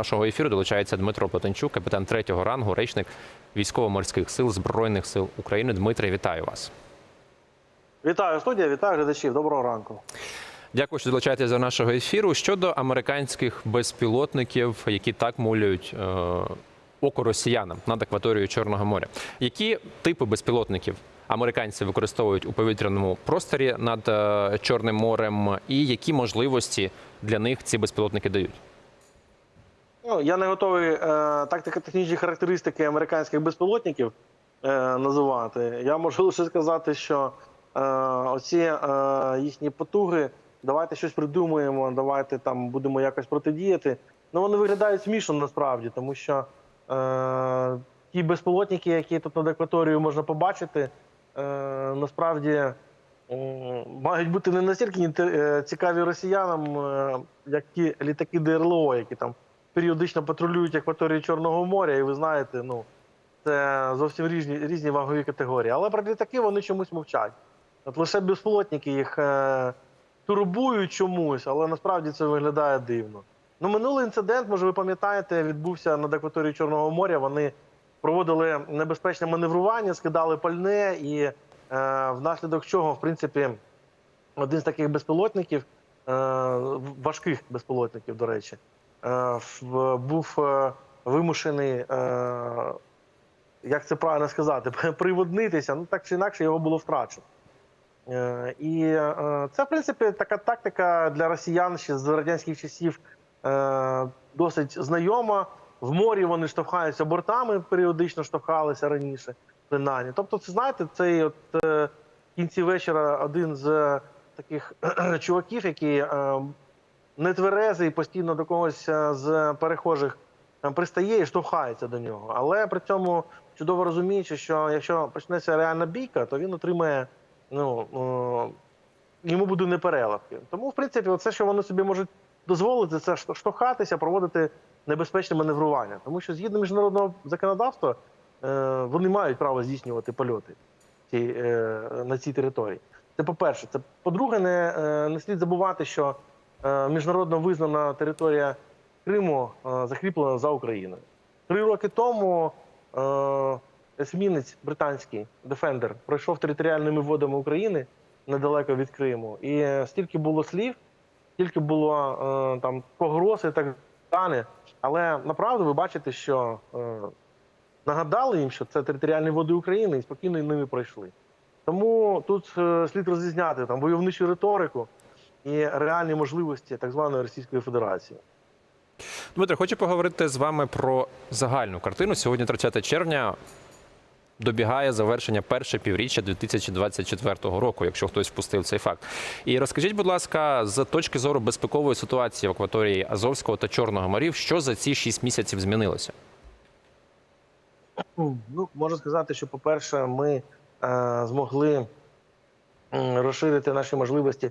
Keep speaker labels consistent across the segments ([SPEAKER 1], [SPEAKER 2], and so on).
[SPEAKER 1] нашого ефіру долучається Дмитро Плетенчук, капітан третього рангу, речник військово-морських сил Збройних сил України. Дмитре, вітаю вас.
[SPEAKER 2] Вітаю студія, вітаю глядачів. Доброго ранку.
[SPEAKER 1] Дякую, що долучаєтеся до нашого ефіру. Щодо американських безпілотників, які так мулюють е, око росіянам над акваторією Чорного моря. Які типи безпілотників американці використовують у повітряному просторі над е, Чорним морем, і які можливості для них ці безпілотники дають?
[SPEAKER 2] Ну, я не готовий е, тактико-технічні характеристики американських безпілотників е, називати. Я можу лише сказати, що е, оці е, їхні потуги, давайте щось придумаємо, давайте там будемо якось протидіяти. Ну вони виглядають смішно насправді, тому що е, ті безпілотники, які тут над акваторією можна побачити, е, насправді мають бути не настільки е, цікаві росіянам, е, як ті літаки ДРЛО, які там періодично патрулюють акваторію Чорного моря, і ви знаєте, ну це зовсім різні, різні вагові категорії. Але про літаки вони чомусь мовчать. От лише безпілотники їх е, турбують чомусь, але насправді це виглядає дивно. Ну, минулий інцидент, може, ви пам'ятаєте, відбувся над акваторією Чорного моря. Вони проводили небезпечне маневрування, скидали пальне, і е, внаслідок чого, в принципі, один з таких безпілотників, е, важких безпілотників, до речі, був е, вимушений, е, як це правильно сказати, приводнитися. Ну так чи інакше його було втрачено. Е, І е, це, в принципі, така тактика для росіян ще з радянських часів е, досить знайома. В морі вони штовхаються бортами, періодично штовхалися раніше, принаймні. Тобто, це знаєте, цей от е, в кінці вечора один з таких чуваків, який е, нетверезий, постійно до когось е, з перехожих пристає і штовхається до нього. Але при цьому чудово розуміючи, що якщо почнеться реальна бійка, то він отримає, ну е, йому буде непереливки. Тому, в принципі, це, що вони собі можуть дозволити, це штовхатися, проводити небезпечне маневрування. Тому що згідно міжнародного законодавства е, вони мають право здійснювати польоти на цій території. Це по-перше. Це по-друге, не, не слід забувати, що міжнародно визнана територія Криму е, закріплена за Україною. Три роки тому е, есмінець британський Defender пройшов територіальними водами України недалеко від Криму. І е, стільки було слів, стільки було е, там погроз і так далі. Але направду ви бачите, що е, нагадали їм, що це територіальні води України, і спокійно ними пройшли. Тому тут е, слід розрізняти там войовничу риторику і реальні можливості так званої Російської Федерації.
[SPEAKER 1] Дмитро, хочу поговорити з вами про загальну картину. Сьогодні 30 червня. Добігає завершення перше півріччя 2024 року, якщо хтось впустив цей факт. І розкажіть, будь ласка, з точки зору безпекової ситуації в акваторії Азовського та Чорного морів, що за ці 6 місяців змінилося?
[SPEAKER 2] Ну, можу сказати, що, по-перше, ми е, змогли розширити наші можливості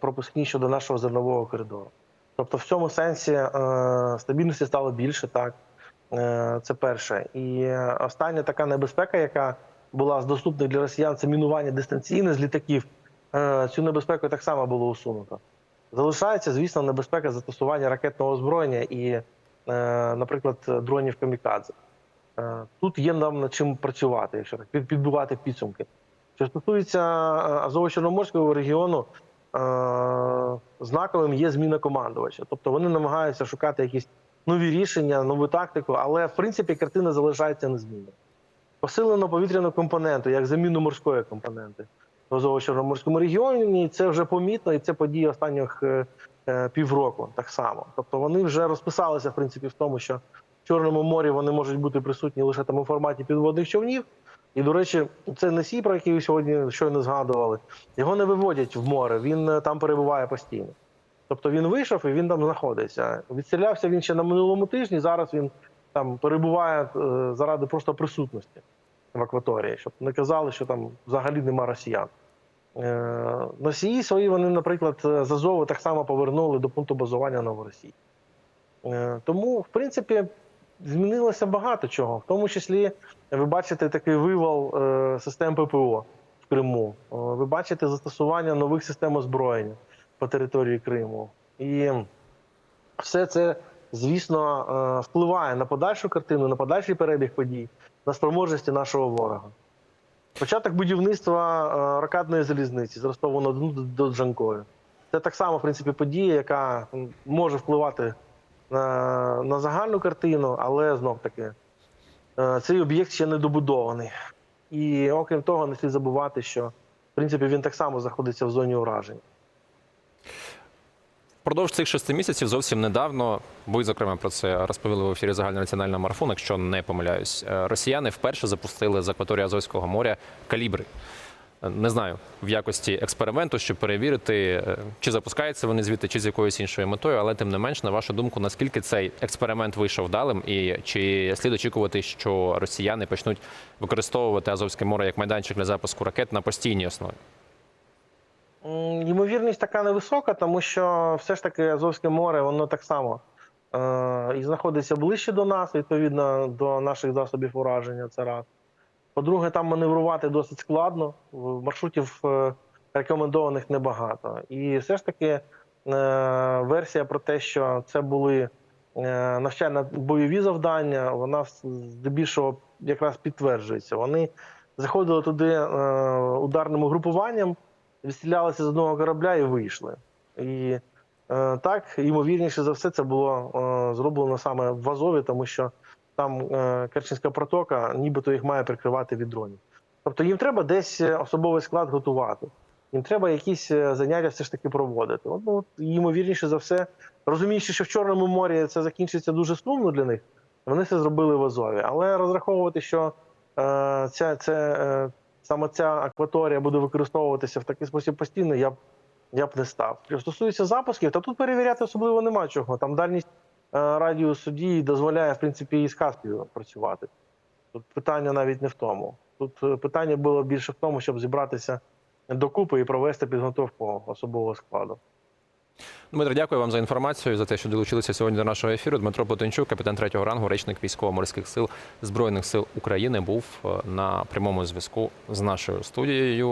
[SPEAKER 2] пропускні щодо нашого зернового коридору. Тобто, в цьому сенсі е, стабільності стало більше, так. Е, це перше. І е, остання така небезпека, яка була з доступних для росіян, це мінування дистанційне з літаків. Е, цю небезпеку так само було усунуто. Залишається, звісно, небезпека застосування ракетного озброєння і, е, наприклад, дронів камікадзе. Е, Тут є нам над чим працювати, якщо так підбивати підсумки. Що стосується е, Азово-Чорноморського регіону, е, знаковим є зміна командувача. Тобто вони намагаються шукати якісь нові рішення, нову тактику, але в принципі картина залишається незмінною. Посилено повітряну компоненту, як заміну морської компоненти в Азово-Чорноморському регіоні. Це вже помітно, і це події останніх е, е, півроку так само. Тобто вони вже розписалися в принципі в тому, що в Чорному морі вони можуть бути присутні лише там у форматі підводних човнів. І, до речі, це носій, про який ви сьогодні щойно згадували. Його не виводять в море, він е, там перебуває постійно. Тобто він вийшов і він там знаходиться. Відстрілявся він ще на минулому тижні. Зараз він там перебуває е, заради просто присутності в акваторії, щоб не казали, що там взагалі нема росіян. Е, Носії свої вони, наприклад, з Азову так само повернули до пункту базування Новоросії. Тому, в принципі, змінилося багато чого. В тому числі ви бачите такий вивал е, систем ППО в Криму. Е, Ви бачите застосування нових систем озброєння по території Криму. І все це звісно, е, впливає на подальшу картину, на подальший перебіг подій, на спроможності нашого ворога. Початок будівництва ракетної залізниці з Ростова на Дону до Джанкою. Це так само, в принципі, подія, яка може впливати на, на загальну картину, але знов таки цей об'єкт ще не добудований. І окрім того, не слід забувати, що в принципі він так само знаходиться в зоні уражень.
[SPEAKER 1] Впродовж цих шести місяців зовсім недавно, ви зокрема про це розповіли в ефірі загальнонаціонального марафону, якщо не помиляюсь, е, росіяни вперше запустили з акваторії Азовського моря калібри. Не знаю, в якості експерименту, щоб перевірити, е, чи запускаються вони звідти, чи з якоюсь іншою метою, але тим не менш, на вашу думку, наскільки цей експеримент вийшов вдалим, і чи слід очікувати, що росіяни почнуть використовувати Азовське море як майданчик для запуску ракет на постійній основі?
[SPEAKER 2] Ймовірність така невисока, тому що все ж таки Азовське море, воно так само е, і знаходиться ближче до нас, відповідно до наших засобів ураження. Це раз. По-друге, там маневрувати досить складно. Маршрутів е, рекомендованих небагато. І все ж таки е, версія про те, що це були е, навчально-бойові завдання, вона здебільшого якраз підтверджується. Вони заходили туди ударним угрупуванням відстрілялися з одного корабля і вийшли. І так, ймовірніше за все, це було зроблено саме в Азові, тому що там е, Керченська протока, нібито їх має прикривати від дронів. Тобто їм треба десь е, особовий склад готувати. Їм треба якісь е, заняття все ж таки проводити. От, ну, ймовірніше за все, розуміючи, що в Чорному морі це закінчиться дуже сумно для них, вони це зробили в Азові. Але розраховувати, що е, ця, це, е, саме ця акваторія буде використовуватися в такий спосіб постійно, я б, я б не став. Що стосується запусків, та тут перевіряти особливо нема чого. Там дальність е, радіусу дії дозволяє, в принципі, і з Каспію працювати. Тут питання навіть не в тому. Тут е, питання було більше в тому, щоб зібратися докупи і провести підготовку особового складу.
[SPEAKER 1] Дмитро, дякую вам за інформацію за те, що долучилися сьогодні до нашого ефіру. Дмитро Плетенчук, капітан третього рангу, речник військово-морських сил збройних сил України, був е, на прямому зв'язку з нашою студією.